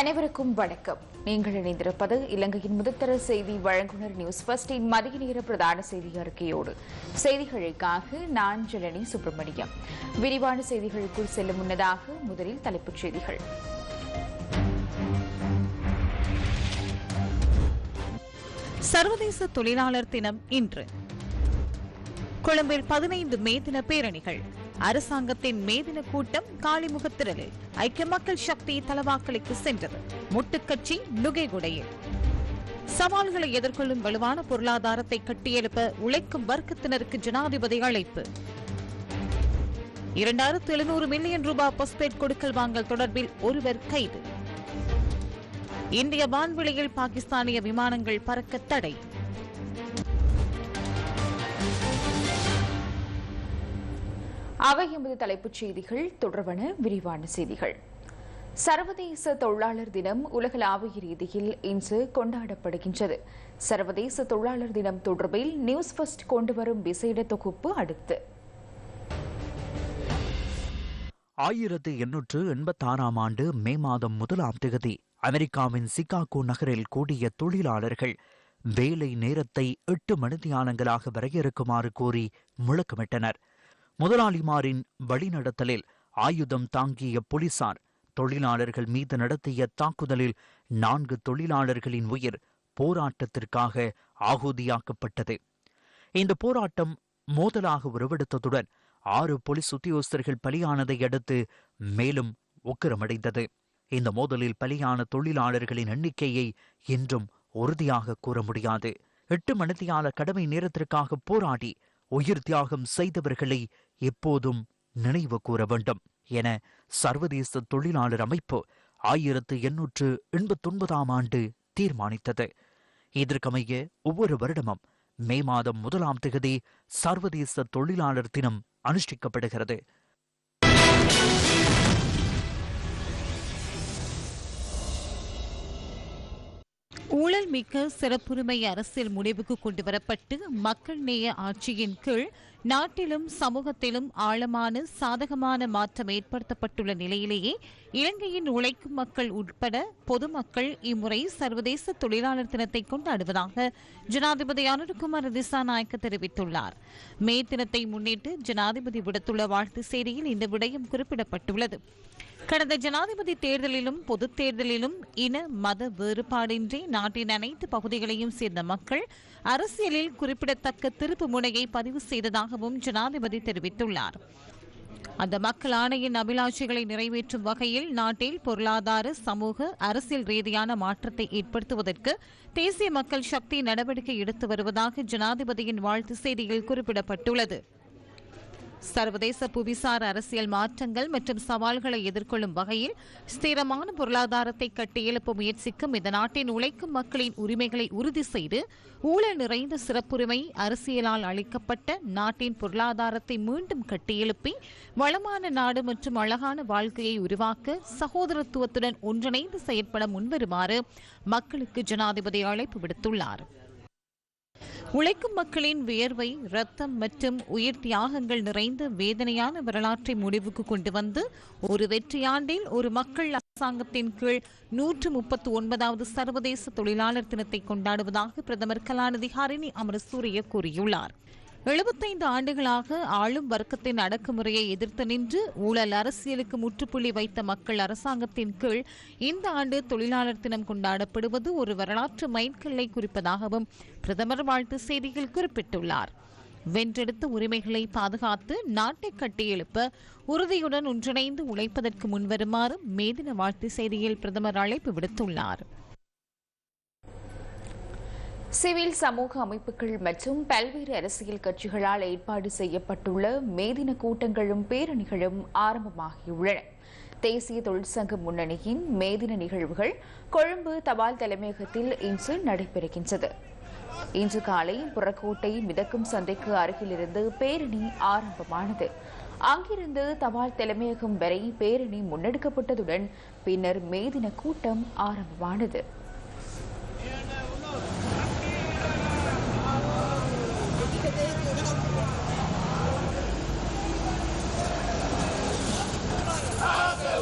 அனைவருக்கும் வணக்கம். நீங்கள் இணைந்திருப்பது இலங்கையின் முதற்தர செய்தி வழங்குனர் நியூஸ் பஸ்டின் மதிய நேர பிரதான செய்தி அறிக்கையோடு. செய்திகளுக்காக நான் ஜனனி சுப்பிரமணியம். விரிவான செய்திகளுக்குள் செல்லும் முன்னதாக முதலில் தலைப்புச் செய்திகள். சர்வதேச தொழிலாளர் தினம் இன்று. கொழும்பில் பதினைந்து மே தின பேரணிகள். அரசாங்கத்தின் மேதின கூட்டம் காளிமுகத்திரலில் ஐக்கிய மக்கள் சக்தி தலவாக்கலுக்கு சென்றது. முட்டுக்கட்சி நுகைகுடையில் சவால்களை எதிர்கொள்ளும் வலுவான பொருளாதாரத்தை கட்டியெழுப்ப உழைக்கும் வர்க்கத்தினருக்கு ஜனாதிபதி அழைப்பு. இரண்டாயிரத்து எழுநூறு மில்லியன் ரூபாய் பொஸ்பேட் கொடுக்கல் வாங்கல் தொடர்பில் ஒருவர் கைது. இந்திய வான்வெளியில் பாகிஸ்தானிய விமானங்கள் பறக்க தடை. அவை எமது தலைப்புச் செய்திகள். தொடர்பான விரிவான செய்திகள். சர்வதேச தொழிலாளர் தினம் உலகளாவிய ரீதியில் இன்று கொண்டாடப்படுகின்றது. சர்வதேச தொழிலாளர் தினம் தொடர்பில் நியூஸ் ஃபர்ஸ்ட் கொண்டு வரும் விசேட தொகுப்பு அடுத்து. ஆயிரத்து எண்ணூற்று எண்பத்தாறாம் ஆண்டு மே மாதம் முதலாம் தேதி அமெரிக்காவின் சிகாகோ நகரில் கூடிய தொழிலாளர்கள் வேலை நேரத்தை எட்டு மணித்தியானங்களாக வரையறுக்குமாறு கோரி முழக்கமிட்டனர். முதலாளிமாரின் வழிநடத்தலில் ஆயுதம் தாங்கிய போலீசார் தொழிலாளர்கள் மீது நடத்திய தாக்குதலில் நான்கு தொழிலாளர்களின் உயிர் போராட்டத்திற்காக ஆகுதியாக்கப்பட்டது இந்த போராட்டம் மோதலாக உருவெடுத்ததுடன் ஆறு போலீஸ் உத்தியோகஸ்தர்கள் பலியானதை அடுத்து மேலும் உக்கிரமடைந்தது. இந்த மோதலில் பலியான தொழிலாளர்களின் எண்ணிக்கையை இன்றும் உறுதியாக கூற முடியாது. எட்டு மணித்தியால கடமை நேரத்திற்காக போராடி உயிர் தியாகம் செய்தவர்களை எப்போதும் நினைவு கூற வேண்டும் என சர்வதேச தொழிலாளர் அமைப்பு ஆயிரத்து எண்ணூற்று எண்பத்தொன்பதாம் ஆண்டு தீர்மானித்தது. இதற்கமைய ஒவ்வொரு வருடமும் மே மாதம் முதலாம் தேதி சர்வதேச தொழிலாளர் தினம் அனுஷ்டிக்கப்படுகிறது. ஊழல் மிக்க சிறப்புரிமை அரசியல் முடிவுக்கு கொண்டுவரப்பட்டு மக்கள் நேய ஆட்சியின் கீழ் நாட்டிலும் சமூகத்திலும் ஆழமான சாதகமான மாற்றம் ஏற்படுத்தப்பட்டுள்ள நிலையிலேயே இலங்கையின் உழைக்கும் மக்கள் உட்பட பொதுமக்கள் இம்முறை சர்வதேச தொழிலாளர் தினத்தை கொண்டாடுவதாக ஜனாதிபதி அனுர்குமார் திசாநாயக்க தெரிவித்துள்ளார். மே தினத்தை முன்னிட்டு ஜனாதிபதி விடுத்துள்ள வாழ்த்து செய்தியில் இந்த விடயம் குறிப்பிடப்பட்டுள்ளது. கடந்த ஜனாதிபதி தேர்தலிலும் பொதுத் தேர்தலிலும் இன மத வேறுபாடின்றி நாட்டின் அனைத்து பகுதிகளையும் சேர்ந்த மக்கள் அரசியலில் குறிப்பிடத்தக்க திருப்பு முனையை பதிவு செய்ததாகவும் ஜனாதிபதி தெரிவித்துள்ளார். அந்த மக்கள் ஆணையின் அபிலாஷைகளை நிறைவேற்றும் வகையில் நாட்டில் பொருளாதார சமூக அரசியல் ரீதியான மாற்றத்தை ஏற்படுத்துவதற்கு தேசிய மக்கள் சக்தி நடவடிக்கை எடுத்து வருவதாக ஜனாதிபதியின் வாழ்த்து செய்தியில் குறிப்பிடப்பட்டுள்ளது. சர்வதேச புவிசார் அரசியல் மாற்றங்கள் மற்றும் சவால்களை எதிர்கொள்ளும் வகையில் ஸ்திரமான பொருளாதாரத்தை கட்டியெழுப்ப முயற்சிக்கும் இந்த நாட்டின் உழைக்கும் மக்களின் உரிமைகளை உறுதி செய்து ஊழல் நிறைந்த சிறப்புரிமை அரசியலால் அளிக்கப்பட்ட நாட்டின் பொருளாதாரத்தை மீண்டும் கட்டியெழுப்பி வளமான நாடு மற்றும் அழகான வாழ்க்கையை உருவாக்க சகோதரத்துவத்துடன் ஒன்றிணைந்து செயற்பட முன்வருமாறு மக்களுக்கு ஜனாதிபதி அழைப்பு விடுத்துள்ளார். உழைக்கும் மக்களின் வியர்வை ரத்தம் மற்றும் உயிர் தியாகங்கள் நிறைந்த வேதனையான வரலாற்றை முடிவுக்கு கொண்டு வந்து ஒரு வெற்றியாண்டில் ஒரு மக்கள் அரசாங்கத்தின் கீழ் நூற்று முப்பத்தி ஒன்பதாவது சர்வதேச தொழிலாளர் தினத்தை கொண்டாடுவதாக பிரதமர் கலாநிதி ஹரிணி அமரசூரிய கூறியுள்ளார். எழுபத்தைந்து ஆண்டுகளாக ஆளும் வர்க்கத்தின் அடக்குமுறையை எதிர்த்து நின்று ஊழல் அரசியலுக்கு முற்றுப்புள்ளி வைத்த மக்கள் அரசாங்கத்தின் கீழ் இந்த ஆண்டு தொழிலாளர் தினம் கொண்டாடப்படுவது ஒரு வரலாற்று மைல்கல்லை குறிப்பதாகவும் பிரதமர் வாழ்த்து செய்தியில் குறிப்பிட்டுள்ளார். வென்றெடுத்த உரிமைகளை பாதுகாத்து நாட்டை கட்டியெழுப்ப உறுதியுடன் ஒன்றிணைந்து உழைப்பதற்கு முன்வருமாறு மேதின வாழ்த்து செய்தியில் பிரதமர் அழைப்பு விடுத்துள்ளார். சிவில் சமூக அமைப்புகள் மற்றும் பல்வேறு அரசியல் கட்சிகளால் ஏற்பாடு செய்யப்பட்டுள்ள மேதின கூட்டங்களும் பேரணிகளும் ஆரம்பமாகியுள்ளன. தேசிய தொழிற்சங்க முன்னணியின் மேதின நிகழ்வுகள் கொழும்பு தபால் தலைமையகத்தில் இன்று நடைபெறுகின்றது. இன்று காலை புறக்கோட்டை மிதக்கும் சந்தைக்கு அருகிலிருந்து பேரணி ஆரம்பமானது. அங்கிருந்து தபால் தலைமையகம் வரை பேரணி முன்னெடுக்கப்பட்டதுடன் பின்னர் மேதின கூட்டம் ஆரம்பமானது.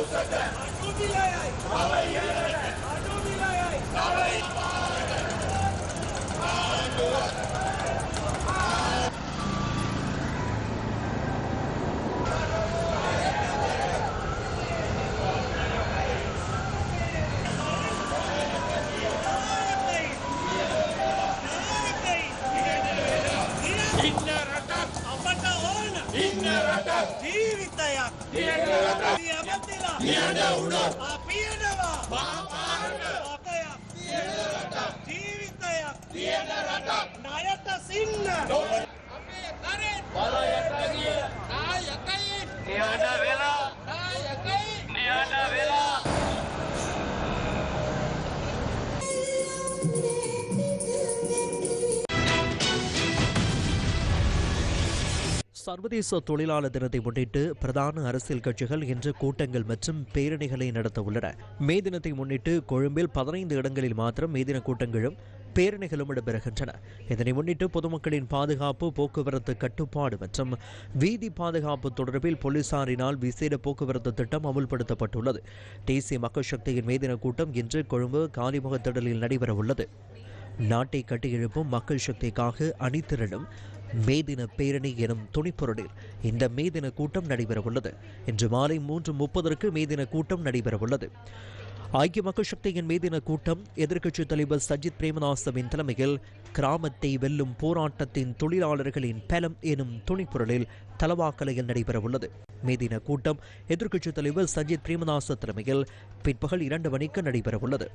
Kusate! Kusate! சர்வதேச தொழிலாளர் தினத்தை முன்னிட்டு பிரதான அரசியல் கட்சிகள் இன்று கூட்டங்கள் மற்றும் பேரணிகளை நடத்த உள்ளன. மே தினத்தை முன்னிட்டு கொழும்பில் பதினைந்து இடங்களில் மாத்திரம் மே தின கூட்டங்களும் பேரணிகளும் இடம்பெறுகின்றன. இதனை முன்னிட்டு பொதுமக்களின் பாதுகாப்பு போக்குவரத்து கட்டுப்பாடு மற்றும் வீதி பாதுகாப்பு தொடர்பில் போலீசாரினால் விசேட போக்குவரத்து திட்டம் அமுல்படுத்தப்பட்டுள்ளது. தேசிய மக்கள் சக்தியின் மே தின கூட்டம் இன்று கொழும்பு காலிமுக திடலில் நடைபெறவுள்ளது. நாட்டை கட்டியெழுப்பும் மக்கள் சக்திக்காக அணிதிரளும் மே தின பேரணி எனும் துணிப்பொருளில் இந்த மே தின கூட்டம் நடைபெறவுள்ளது. இன்று மாலை மூன்று முப்பதற்கு மே தின கூட்டம் நடைபெறவுள்ளது. ஐக்கிய மக்கள் சக்தியின் மேதின கூட்டம் எதிர்க்கட்சித் தலைவர் சஜித் பிரேமதாசவின் தலைமையில் கிராமத்தை வெல்லும் போராட்டத்தின் தொழிலாளர்களின் பலம் எனும் துணிப்பொருளில் தலவாக்கலையில் நடைபெறவுள்ளது. மேதின கூட்டம் எதிர்க்கட்சித் தலைவர் சஜித் பிரேமதாச தலைமையில் பிற்பகல் இரண்டு மணிக்கு நடைபெறவுள்ளது.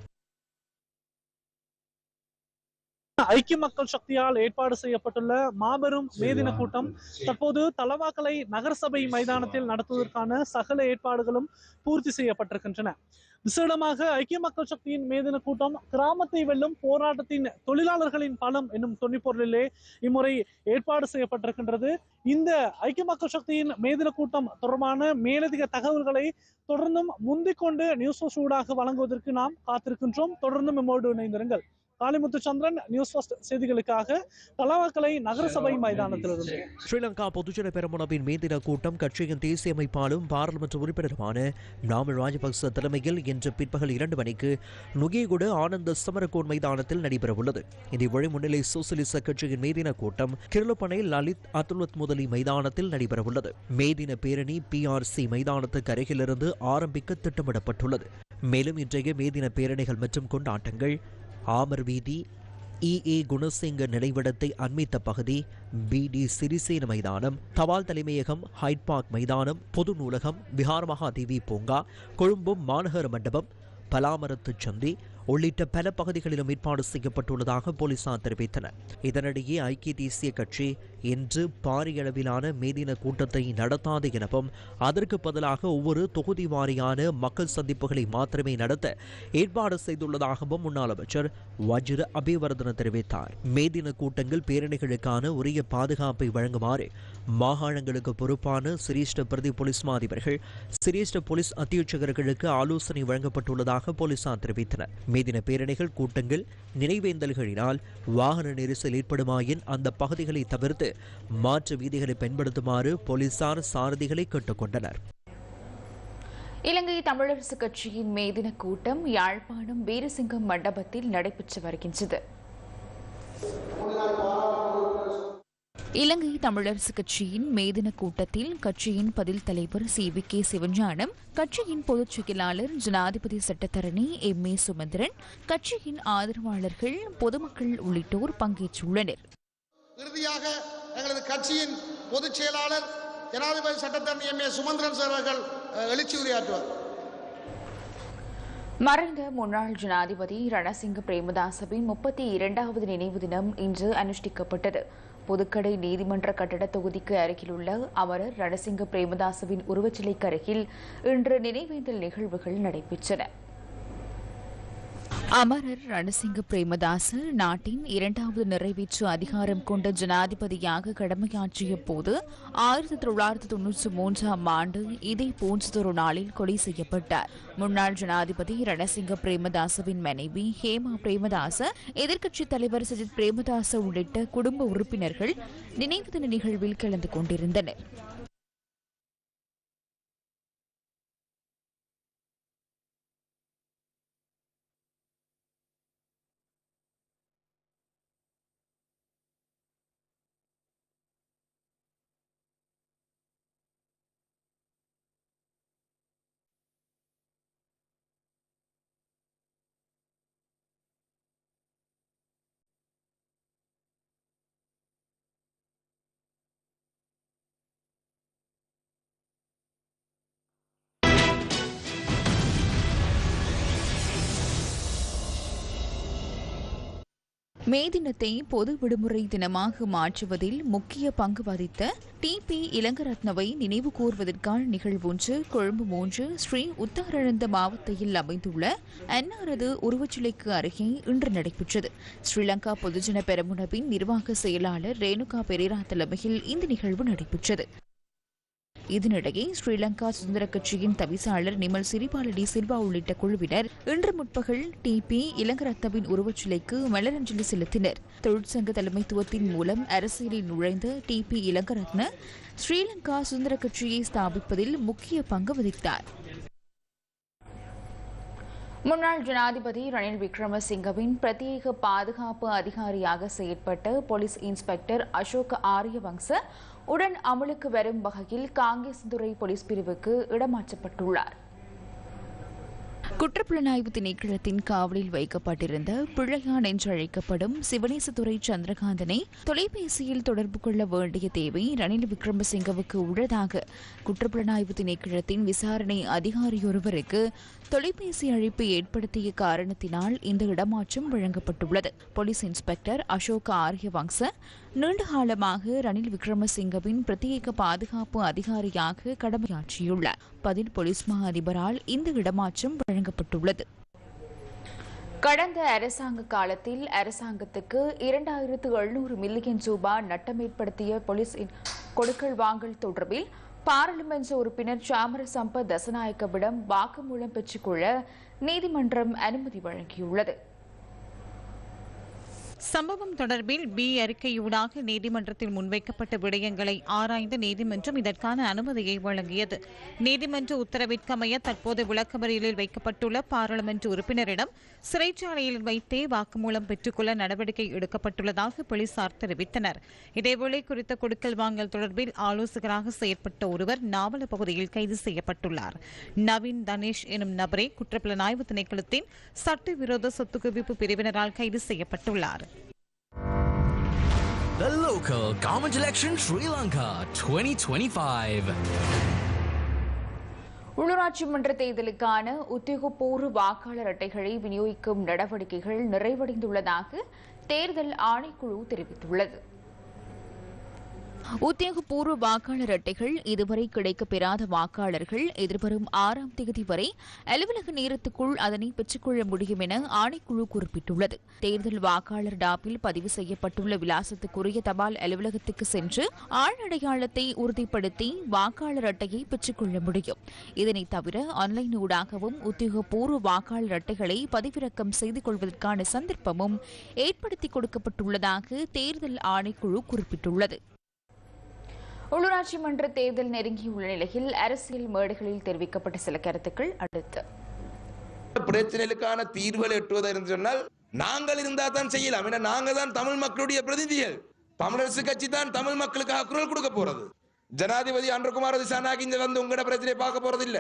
ஐக்கிய மக்கள் சக்தியால் ஏற்பாடு செய்யப்பட்டுள்ள மாபெரும் மேதின கூட்டம். தற்போது தலவாக்கலை நகரசபை மைதானத்தில் நடத்துவதற்கான சகல ஏற்பாடுகளும் பூர்த்தி செய்யப்பட்டிருக்கின்றன. விசேடமாக ஐக்கிய மக்கள் சக்தியின் மேதின கூட்டம் கிராமத்தை வெல்லும் போராட்டத்தின் தொழிலாளர்களின் பலம் என்னும் தொனிப்பொருளிலே இம்முறை ஏற்பாடு செய்யப்பட்டிருக்கின்றது. இந்த ஐக்கிய மக்கள் சக்தியின் மேதின கூட்டம் தொடர்பான மேலதிக தகவல்களை தொடர்ந்தும் முந்திக்கொண்டு நியூஸ் ஊடாக வழங்குவதற்கு நாம் காத்திருக்கின்றோம். தொடர்ந்தும் நம்மோடு இணைந்திருங்கள். காளிமுத்து சந்திரன் நியூஸ் ஃபர்ஸ்ட் செய்திகளுக்காக தலவாக்கலை நகரசபை மைதானத்திலிருந்து. ஸ்ரீலங்கா பொதுஜன பெரமுனவின் மேதின கூட்டம் கட்சியின் தேசிய அமைப்பாளரும் பாராளுமன்ற உறுப்பினருமான நாமல் ராஜபக்ச தலைமையில் இன்று பிற்பகல் இரண்டு மணிக்கு நுகேகுடு ஆனந்த சமரகோன் மைதானத்தில் நடைபெறவுள்ளது. இதேவழி முன்னிலை சோசியலிச கட்சியின் மேதின கூட்டம் கிருளப்பனை லலித் அதுலத் முதலி மைதானத்தில் நடைபெறவுள்ளது. மேதின பேரணி பிஆர்சி மைதானத்துக்கு அருகிலிருந்து ஆரம்பிக்க திட்டமிடப்பட்டுள்ளது. மேலும் இன்றைய மேதின பேரணிகள் மற்றும் கொண்டாட்டங்கள் ஆமர் வீதி இஏ குணசிங்க நினைவிடத்தை அண்மித்த பகுதி பிடி சிறிசேன மைதானம் தபால் தலைமையகம் ஹைட் பார்க் மைதானம் பொது நூலகம் விஹார் மகாதேவி பூங்கா கொழும்பு மாநகர மண்டபம் பலாமரத்து சந்தி உள்ளிட்ட பல பகுதிகளிலும் ஏற்பாடு செய்யப்பட்டுள்ளதாக போலீசார் தெரிவித்தனர். இதனிடையே ஐக்கிய தேசிய கட்சி இன்று பாரிய அளவிலான மேதின கூட்டத்தை நடத்தாது எனவும் அதற்கு பதிலாக ஒவ்வொரு தொகுதி வாரியான மக்கள் சந்திப்புகளை மாத்திரமே நடத்த ஏற்பாடு செய்துள்ளதாகவும் முன்னாள் அமைச்சர் வஜ்ர அபிவர்தன தெரிவித்தார். மேதின கூட்டங்கள் பேரணிகளுக்கான உரிய பாதுகாப்பை வழங்குமாறு மாகாணங்களுக்கு பொறுப்பான சிரேஷ்ட பிரதி போலீஸ் மாதிபர்கள் சிரேஷ்ட போலீஸ் அத்தியட்சகர்களுக்கு ஆலோசனை வழங்கப்பட்டுள்ளதாக போலீசார் தெரிவித்தனர். மேதின பேரணிகள் கூட்டங்கள் நினைவேந்தல்களினால் வாகன நெரிசல் ஏற்படுமாயின் அந்த பகுதிகளை தவிர்த்து மாற்று வீதிகளை பயன்படுத்துமாறு போலீசார் சாரதிகளை கேட்டுக்கொண்டனர். இலங்கை தமிழரசு கட்சியின் மேதின கூட்டம் யாழ்ப்பாணம் வீரசிங்கம் மண்டபத்தில் நடைபெற்று வருகின்றது. இலங்கை தமிழரசு கட்சியின் மேதின கூட்டத்தில் கட்சியின் பதில் தலைவர் சி வி கே சிவஞானம் கட்சியின் பொதுச் செயலாளர் ஜனாதிபதி சட்டத்தரணி எம் ஏ சுமந்திரன் கட்சியின் ஆதரவாளர்கள் பொதுமக்கள் உள்ளிட்டோர் பங்கேற்றுள்ளனர். இறுதியாக எங்களது கட்சியின் பொதுச் செயலாளர் ஜனாதிபதி சட்டத்தரணி எம் ஏ சுமந்திரன் சார் அவர்கள் எழுச்சி உரையாற்றுவார். மறைந்த முன்னாள் ஜனாதிபதி ரணசிங்க பிரேமதாசவின் முப்பத்தி இரண்டாவது நினைவு தினம் இன்று அனுஷ்டிக்கப்பட்டது. புதுக்கடை நீதிமன்ற கட்டட தொகுதிக்கு அருகிலுள்ள அமரர் ரணசிங்க பிரேமதாசவின் உருவச்சிலைக்கு அருகில் இன்று நினைவேந்தல் நிகழ்வுகள் நடைபெற்றன. அமரர் ரணசிங்க பிரேமதாச நாட்டின் இரண்டாவது நிறைவேற்று அதிகாரம் கொண்ட ஜனாதிபதியாக கடமையாற்றிய போது ஆயிரத்தி தொள்ளாயிரத்தி தொன்னூற்றி மூன்றாம் ஆண்டு இதே போன்றதொரு நாளில் கொலை செய்யப்பட்டார். முன்னாள் ஜனாதிபதி ரணசிங்க பிரேமதாசவின் மனைவி ஹேமா பிரேமதாச எதிர்க்கட்சித் தலைவர் சஜித் பிரேமதாச உள்ளிட்ட குடும்ப உறுப்பினர்கள் நினைவு தின நிகழ்வில் கலந்து கொண்டிருந்தனர். மே தினத்தை பொது விடுமுறை தினமாக மாற்றுவதில் முக்கிய பங்கு வகித்த டிபி இளங்கரத்னவை நினைவு கூர்வதற்கான நிகழ்வொன்று கொழும்பு மூன்று ஸ்ரீ உத்தாரழந்த மாவட்டத்தில் அமைந்துள்ள அன்னாரது உருவச்சிலைக்கு அருகே இன்று நடைபெற்றது. ஸ்ரீலங்கா பொதுஜன பெரமுனவின் நிர்வாக செயலாளர் ரேணுகா பெரேரா தலைமையில் இந்த நிகழ்வு நடைபெற்றது. இதனிடையே ஸ்ரீலங்கா சுதந்திர கட்சியின் தவிசாளர் நிமல் சிறிபாலடி சில்வா உள்ளிட்ட குழுவினர் இன்று முற்பகல் டிபி இளங்கரத்தவின் உருவச்சிலைக்கு மலரஞ்சலி செலுத்தினர். தொழிற்சங்க தலைமைத்துவத்தின் மூலம் அரசியலில் நுழைந்த டிபி இளங்கரத்ன ஸ்ரீலங்கா சுதந்திர கட்சியை ஸ்தாபிப்பதில் முக்கிய பங்கு வகித்தார். முன்னாள் ஜனாதிபதி ரணில் விக்ரமசிங்கவின் பிரத்யேக பாதுகாப்பு அதிகாரியாக செயற்பட்ட போலீஸ் இன்ஸ்பெக்டர் அசோக் ஆரியவங்ச உடன் அமலுக்கு வரும் வகையில் காங்கேசந்துறை போலீஸ் பிரிவுக்கு இடமாற்றப்பட்டுள்ளார். குற்றப்புலனாய்வு திணைக்களத்தின் காவலில் வைக்கப்பட்டிருந்த பிள்ளையான் என்று அழைக்கப்படும் சிவனேசதுரை சந்திரகாந்தனை தொலைபேசியில் தொடர்பு கொள்ள வேண்டிய தேவை ரணில் விக்ரமசிங்கவுக்கு உள்ளதாக குற்றப்புலனாய்வு திணைக்களத்தின் விசாரணை அதிகாரியொருவருக்கு தொலைபேசி அழைப்பு ஏற்படுத்திய காரணத்தினால் இந்த இடமாற்றம் வழங்கப்பட்டுள்ளது. போலீஸ் இன்ஸ்பெக்டர் அசோக் ஆரியவங்ச நீண்ட காலமாக ரணில் விக்ரமசிங்கவின் பிரத்யேக பாதுகாப்பு அதிகாரியாக கடமையாற்றியுள்ளார் பதில் போலீஸ் மா அதிபரால் இந்த இடமாற்றம் வழங்கப்பட்டுள்ளது. கடந்த அரசாங்க காலத்தில் அரசாங்கத்துக்கு இரண்டாயிரத்து எழுநூறு மில்லியன் ரூபாய் நட்டமேற்படுத்திய போலீஸ் கொடுக்கல் வாங்கல் தொடர்பில் பாராளுமன்ற உறுப்பினர் சாமர சம்பத் தசநாயக்கவிடம் வாக்குமூலம் பெற்றுக்கொள்ள நீதிமன்றம் அனுமதி வழங்கியுள்ளது. சம்பவம் தொடர்பில் பி அறிக்கையூடாக நீதிமன்றத்தில் முன்வைக்கப்பட்ட விடயங்களை ஆராய்ந்த நீதிமன்றம் இதற்கான அனுமதியை வழங்கியது. நீதிமன்ற உத்தரவிற்கமைய தற்போது விளக்கமறியலில் வைக்கப்பட்டுள்ள பாராளுமன்ற உறுப்பினரிடம் சிறைச்சாலையில் வைத்தே வாக்குமூலம் பெற்றுக்கொள்ள நடவடிக்கை எடுக்கப்பட்டுள்ளதாக போலீசார் தெரிவித்தனர். இதேவேளை குறித்த கொடுக்கல் வாங்கல் தொடர்பில் ஆலோசகராக செயற்பட்ட ஒருவர் நாவல பகுதியில் கைது செய்யப்பட்டுள்ளார். நவீன் தனேஷ் எனும் நபரே குற்றப்புலனாய்வு திணைக்களத்தின் சட்டவிரோத சொத்து குவிப்பு பிரிவினரால் கைது செய்யப்பட்டுள்ளார். World government election Sri Lanka 2025. உள்ளூராட்சி மன்ற தேர்தலுக்கான உத்தியோகபூர்வ வாக்காளர் அட்டைகளை விநியோகிக்கும் நடவடிக்கைகள் நிறைவடைந்துள்ளதாக தேர்தல் ஆணைக்குழு தெரிவித்துள்ளது உத்தியோகபூர்வ வாக்காளர் அட்டைகள் இதுவரை கிடைக்கப்பெறாத வாக்காளர்கள் எதிர்வரும் ஆறாம் தேதி வரை அலுவலக நேரத்துக்குள் அதனை பெற்றுக்கொள்ள முடியும் என ஆணைக்குழு குறிப்பிட்டுள்ளது. தேர்தல் வாக்காளர் டாப்பில் பதிவு செய்யப்பட்டுள்ள விலாசத்துக்குரிய தபால் அலுவலகத்துக்கு சென்று ஆள் அடையாளத்தை உறுதிப்படுத்தி வாக்காளர் அட்டையை பெற்றுக்கொள்ள முடியும். இதனை தவிர ஆன்லைன் ஊடாகவும் உத்தியோகபூர்வ வாக்காளர் அட்டைகளை பதிவிறக்கம் செய்து கொள்வதற்கான சந்தர்ப்பமும் ஏற்படுத்தி கொடுக்கப்பட்டுள்ளதாக தேர்தல் ஆணைக்குழு குறிப்பிட்டுள்ளது. உள்ளூராட்சி மன்ற தேர்தல் நெருங்கியுள்ள நிலையில் அரசியல் மேடைகளில் தெரிவிக்கப்பட்ட சில கருத்துக்கள் அடுத்து. பிரச்சனைகளுக்கான தீர்வுகள் எட்டுவதா என்று சொன்னால் நாங்கள் இருந்தா தான் செய்யலாம். ஏன்னா நாங்க தான் தமிழ் மக்களுடைய பிரதிநிதிகள். தமிழரசு கட்சி தான் தமிழ் மக்களுக்காக குரல் கொடுக்க போறது. ஜனாதிபதி அன்றகுமார் திசானாக இங்க வந்து உங்களோட பிரச்சனையை பார்க்க போறது இல்ல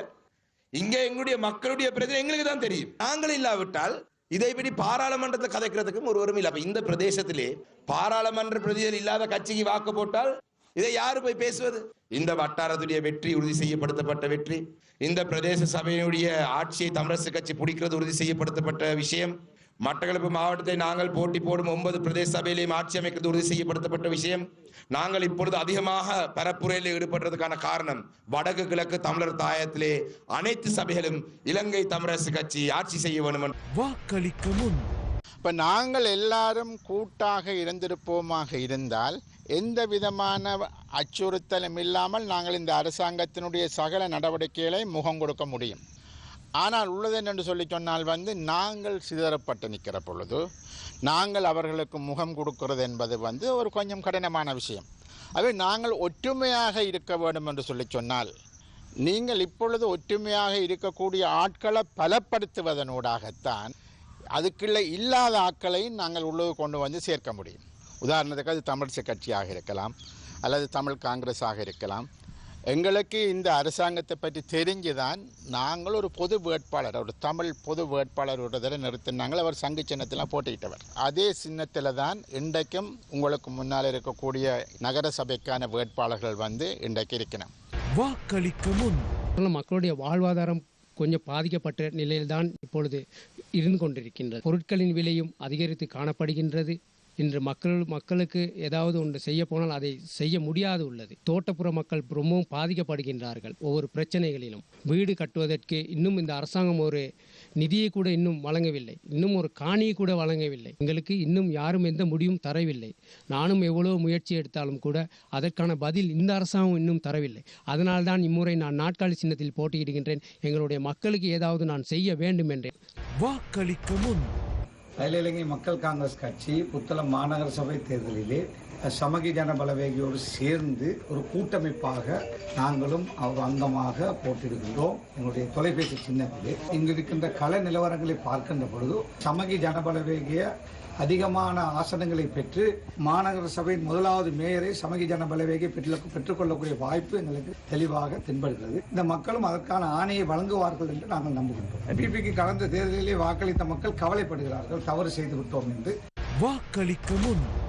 இங்க எங்களுடைய மக்களுடைய பிரச்சனை எங்களுக்கு தான் தெரியும். நாங்கள் இல்லாவிட்டால் இதை பற்றி பாராளுமன்றத்தில் கதைக்கிறதுக்கும் ஒருவரும் இல்லை. அப்ப இந்த பிரதேசத்திலே பாராளுமன்ற பிரதிநிதிகள் இல்லாத கட்சிக்கு வாக்கு போட்டால் இதை யாரு போய் பேசுவது? இந்த வட்டாரத்துடைய வெற்றி உறுதி செய்யப்படுத்தப்பட்ட வெற்றி. இந்த பிரதேச சபையினுடைய ஆட்சியை தமிழரசு கட்சி பிடிக்கிறது உறுதி செய்யப்படுத்தப்பட்ட விஷயம். மட்டக்களப்பு மாவட்டத்தை நாங்கள் போட்டி போடும் ஒன்பது பிரதேச சபையிலையும் ஆட்சி அமைக்கிறது உறுதி செய்யப்படுத்தப்பட்ட விஷயம். நாங்கள் இப்பொழுது அதிகமாக பரப்புரையில் ஈடுபடுறதுக்கான காரணம் வடக்கு கிழக்கு தமிழர் தாயத்திலே அனைத்து சபைகளும் இலங்கை தமிழரசு கட்சி ஆட்சி செய்ய வேண்டும் என்று வாக்களிக்க முன். இப்போ நாங்கள் எல்லாரும் கூட்டாக இருந்திருப்போமாக இருந்தால் எந்த விதமான அச்சுறுத்தலும் இல்லாமல் நாங்கள் இந்த அரசாங்கத்தினுடைய சகல நடவடிக்கைகளை முகம் கொடுக்க முடியும். ஆனால் உள்ளது என்று சொல்லி சொன்னால் வந்து நாங்கள் சிதறப்பட்டு நிற்கிற பொழுது நாங்கள் அவர்களுக்கு முகம் கொடுக்கிறது என்பது வந்து ஒரு கொஞ்சம் கடினமான விஷயம். அதுவே நாங்கள் ஒற்றுமையாக இருக்க வேண்டும் என்று சொல்லி சொன்னால் நீங்கள் இப்பொழுது ஒற்றுமையாக இருக்கக்கூடிய ஆட்களை பலப்படுத்துவதனூடாகத்தான் அதுக்குள்ளே இல்லாத ஆட்களையும் நாங்கள் உள்ளது கொண்டு வந்து சேர்க்க முடியும். உதாரணத்துக்கு அது தமிழிசை கட்சியாக இருக்கலாம் அல்லது தமிழ் காங்கிரஸாக இருக்கலாம். எங்களுக்கு இந்த அரசாங்கத்தை பற்றி தெரிஞ்சுதான் நாங்கள் ஒரு பொது வேட்பாளர் ஒரு தமிழ் பொது வேட்பாளர் ஒரு தடவை நிறுத்தினாங்கள் அவர் சங்கு சின்னத்தில் போட்டியிட்டவர் அதே சின்னத்தில் தான் இன்றைக்கும் உங்களுக்கு முன்னால் இருக்கக்கூடிய நகர சபைக்கான வேட்பாளர்கள் வந்து இன்றைக்கு இருக்கணும் வாக்களிக்க முன். மக்களுடைய வாழ்வாதாரம் கொஞ்சம் பாதிக்கப்பட்ட நிலையில்தான் இப்பொழுது இருந்து கொண்டிருக்கின்றது. பொருட்களின் விலையும் அதிகரித்து காணப்படுகின்றது. இன்று மக்கள் மக்களுக்கு ஏதாவது ஒன்று செய்ய போனால் அதை செய்ய முடியாது உள்ளது. தோட்டப்புற மக்கள் ரொம்பவும் பாதிக்கப்படுகின்றார்கள் ஒவ்வொரு பிரச்சனைகளிலும். வீடு கட்டுவதற்கு இன்னும் இந்த அரசாங்கம் ஒரு நிதியை கூட இன்னும் வழங்கவில்லை. இன்னும் ஒரு காணியை கூட வழங்கவில்லை. எங்களுக்கு இன்னும் யாரும் எந்த முடிவும் தரவில்லை. நானும் எவ்வளோ முயற்சி எடுத்தாலும் கூட அதற்கான பதில் இந்த அரசாங்கம் இன்னும் தரவில்லை. அதனால்தான் இம்முறை நான் நாட்காலி சின்னத்தில் போட்டியிடுகின்றேன். எங்களுடைய மக்களுக்கு ஏதாவது நான் செய்ய வேண்டும் என்றேன். வாக்களிக்க முன் அகில இலங்கை மக்கள் காங்கிரஸ் கட்சி புத்தளம் மாநகர சபை தேர்தலிலே சமகி ஜன பலவேகியோடு சேர்ந்து ஒரு கூட்டமைப்பாக நாங்களும் அவர் அங்கமாக போட்டியிடுகின்றோம். எங்களுடைய தொலைபேசி சின்னத்திலே இங்கு இருக்கின்ற கள நிலவரங்களை பார்க்கின்ற பொழுது சமகி ஜன பலவேகிய அதிகமான ஆசனங்களை பெற்று மாநகர சபையின் முதலாவது மேயரை சமகி ஜன பலவேகை பெற்று பெற்றுக்கொள்ளக்கூடிய வாய்ப்பு எங்களுக்கு தெளிவாக தென்படுகிறது. இந்த மக்களும் அதற்கான ஆணையை வழங்குவார்கள் என்று நாங்கள் நம்புகின்றோம். பிபிக்கு கடந்த தேர்தலிலே வாக்களித்த மக்கள் கவலைப்படுகிறார்கள். தவறு செய்து விட்டோம் என்று. வாக்களிக்க முன்.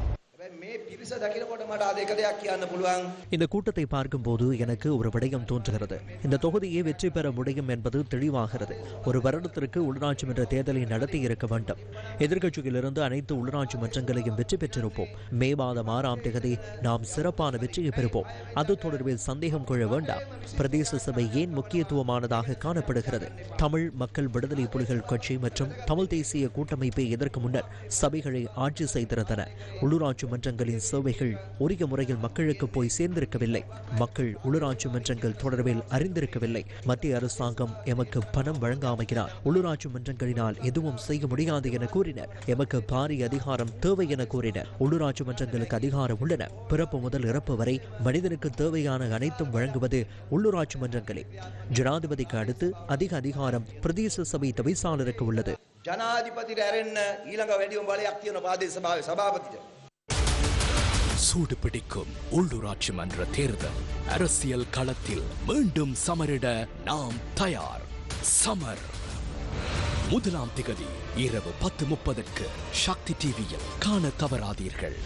இந்த கூட்டத்தை பார்க்கும்போது எனக்கு ஒரு விடயம் தோன்றுகிறது. இந்த தொகுதியை வெற்றி பெற முடியும் என்பது தெளிவாகிறது. ஒரு வருடத்திற்கு உள்ளாட்சி மன்ற தேர்தலை நடத்தி இருக்க வேண்டும். எதிர்கட்சியிலிருந்து அனைத்து உள்ளாட்சி மன்றங்களையும் வெற்றி பெற்றிருப்போம். மே மாதம் ஆறாம் தேதி நாம் சிறப்பான வெற்றியை பெறுவோம். அது தொடர்பில் சந்தேகம் கொள்ள வேண்டாம். பிரதேச சபை ஏன் முக்கியத்துவமானதாக காணப்படுகிறது? தமிழ் மக்கள் விடுதலை புலிகள் கட்சி மற்றும் தமிழ் தேசிய கூட்டமைப்பை எதற்கு முன்னர் சபைகளை ஆட்சி செய்திருந்தன. உள்ளூராட்சி மன்றங்களின் சேவைகள் உரிய முறையில் மக்களுக்கு போய் சேர்ந்திருக்கவில்லை மக்கள் உள்ளூராட்சி மன்றங்கள் தொடர்பில் அறிந்திருக்கவில்லை மத்திய அரசாங்கம் எமக்கு பணம் வழங்காமையினால் உள்ளூராட்சி மன்றங்களினால் எதுவும் செய்ய முடியாது என கூறினர் எமக்கு பாரிய அதிகாரம் தேவை என கூறினர் உள்ளூராட்சி மன்றங்களுக்கு அதிகாரம் உள்ளன பிறப்பு முதல் இறப்பு வரை மனிதனுக்கு தேவையான அனைத்தும் வழங்குவது உள்ளூராட்சி மன்றங்களே ஜனாதிபதிக்கு அடுத்து அதிக அதிகாரம் பிரதேச சபை தவிசாளருக்கு உள்ளது ජනාධිපතිට ඇරෙන්න ඊළඟ වැඩියුම් බලයක් තියෙන පාදේ සභාවේ සභාපතිට. சூடு பிடிக்கும் உள்ளூராட்சி மன்ற தேர்தல். அரசியல் களத்தில் மீண்டும் சமரிட நாம் தயார். சமர். முதலாம் திகதி இரவு பத்து முப்பதற்கு சக்தி டிவியில் காண தவறாதீர்கள்.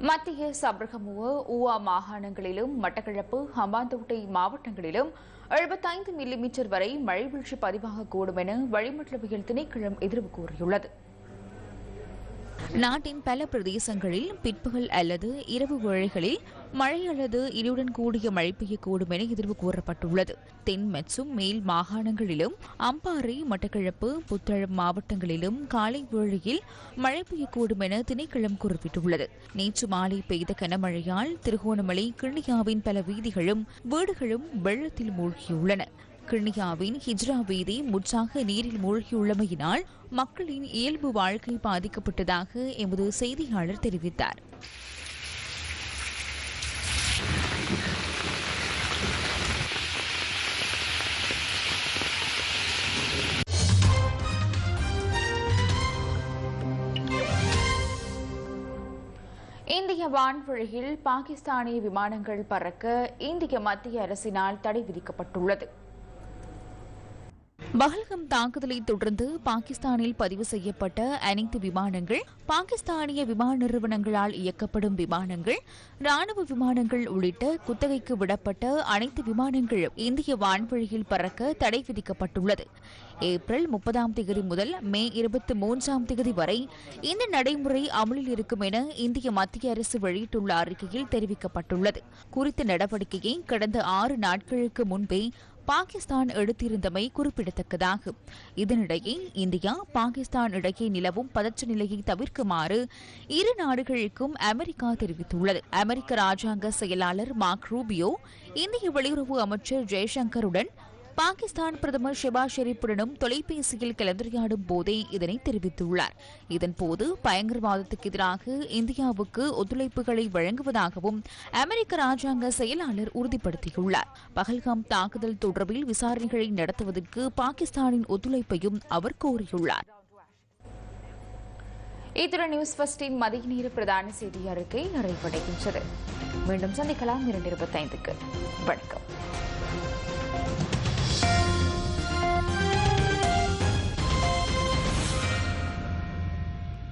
மத்திய சபரகமுவ ஊவா மாகாணங்களிலும் மட்டக்களப்பு ஹம்பாந்தோட்டை மாவட்டங்களிலும் எழுபத்தைந்து மில்லிமீட்டர் வரை மழை வீழ்ச்சி பதிவாகக்கூடும் என வளிமண்டலவியல் திணைக்களம் எதிர்வு கூறியுள்ளது. நாட்டின் பல பிரதேசங்களில் பிற்பகல் அல்லது இரவு வேளைகளில் மழை அல்லது இடியுடன் கூடிய மழை பெய்யக்கூடும் என எதிர்வு கூறப்பட்டுள்ளது. தென் மற்றும் மேல் மாகாணங்களிலும் அம்பாறை மட்டக்கிழப்பு புத்தளம் மாவட்டங்களிலும் காலை வேளையில் மழை பெய்யக்கூடும் என திணைக்களம் குறிப்பிட்டுள்ளது. நேற்று மாலை பெய்த கனமழையால் திருகோணமலை கிண்ணியாவின் பல வீதிகளும் வீடுகளும் வெள்ளத்தில் மூழ்கியுள்ளன. கிண்ணியாவின் ஹிஜ்ரா வீதி முற்றாக நீரில் மூழ்கியுள்ளமையினால் மக்களின் இயல்பு வாழ்க்கை பாதிக்கப்பட்டதாக எமது செய்தியாளர் தெரிவித்தார். இந்திய வான்வழியில் பாகிஸ்தானிய விமானங்கள் பறக்க இந்திய மத்திய அரசினால் தடை விதிக்கப்பட்டுள்ளது. பஹல்கம் தாக்குதலை தொடர்ந்து பாகிஸ்தானில் பதிவு செய்யப்பட்ட அனைத்து விமானங்கள் பாகிஸ்தானிய விமான நிறுவனங்களால் இயக்கப்படும் விமானங்கள் ராணுவ விமானங்கள் உள்ளிட்ட குத்தகைக்கு விடப்பட்ட அனைத்து விமானங்களும் இந்திய வான்வழியில் பறக்க தடை விதிக்கப்பட்டுள்ளது. ஏப்ரல் முப்பதாம் தேதி முதல் மே இருபத்தி மூன்றாம் தேதி வரை இந்த நடைமுறை அமலில் இருக்கும் என இந்திய மத்திய அரசு வெளியிட்டுள்ள அறிக்கையில் தெரிவிக்கப்பட்டுள்ளது. குறித்த நடவடிக்கையை கடந்த ஆறு நாட்களுக்கு முன்பே பாகிஸ்தான் எடுத்திருந்தமை குறிப்பிடத்தக்கதாகும் இதனிடையே இந்தியா பாகிஸ்தான் இடையே நிலவும் பதற்ற நிலையை தவிர்க்குமாறு இரு நாடுகளுக்கும் அமெரிக்கா தெரிவித்துள்ளது. அமெரிக்க ராஜாங்க செயலாளர் மார்க் ரூபியோ இந்திய வெளியுறவு அமைச்சர் ஜெய்சங்கருடன் பாகிஸ்தான் பிரதமர் ஷெபாஸ் ஷெரீப்புடனும் தொலைபேசியில் கலந்துரையாடும் போதே இதனை தெரிவித்துள்ளார். இதன்போது பயங்கரவாதத்துக்கு எதிராக இந்தியாவுக்கு ஒத்துழைப்புகளை வழங்குவதாகவும் அமெரிக்க ராஜாங்க செயலாளர் உறுதிப்படுத்தியுள்ளார். பகல்காம் தாக்குதல் தொடர்பில் விசாரணைகளை நடத்துவதற்கு பாகிஸ்தானின் ஒத்துழைப்பையும் அவர் கோரியுள்ளார். இத்துடன் நியூஸ் ஃபஸ்டின் மதிய நேர பிரதான செய்தி அறிக்கை நிறைவடைகின்றது. மீண்டும் சந்திக்கலாம் இரண்டு இருபத்தைந்துக்கு. வணக்கம்.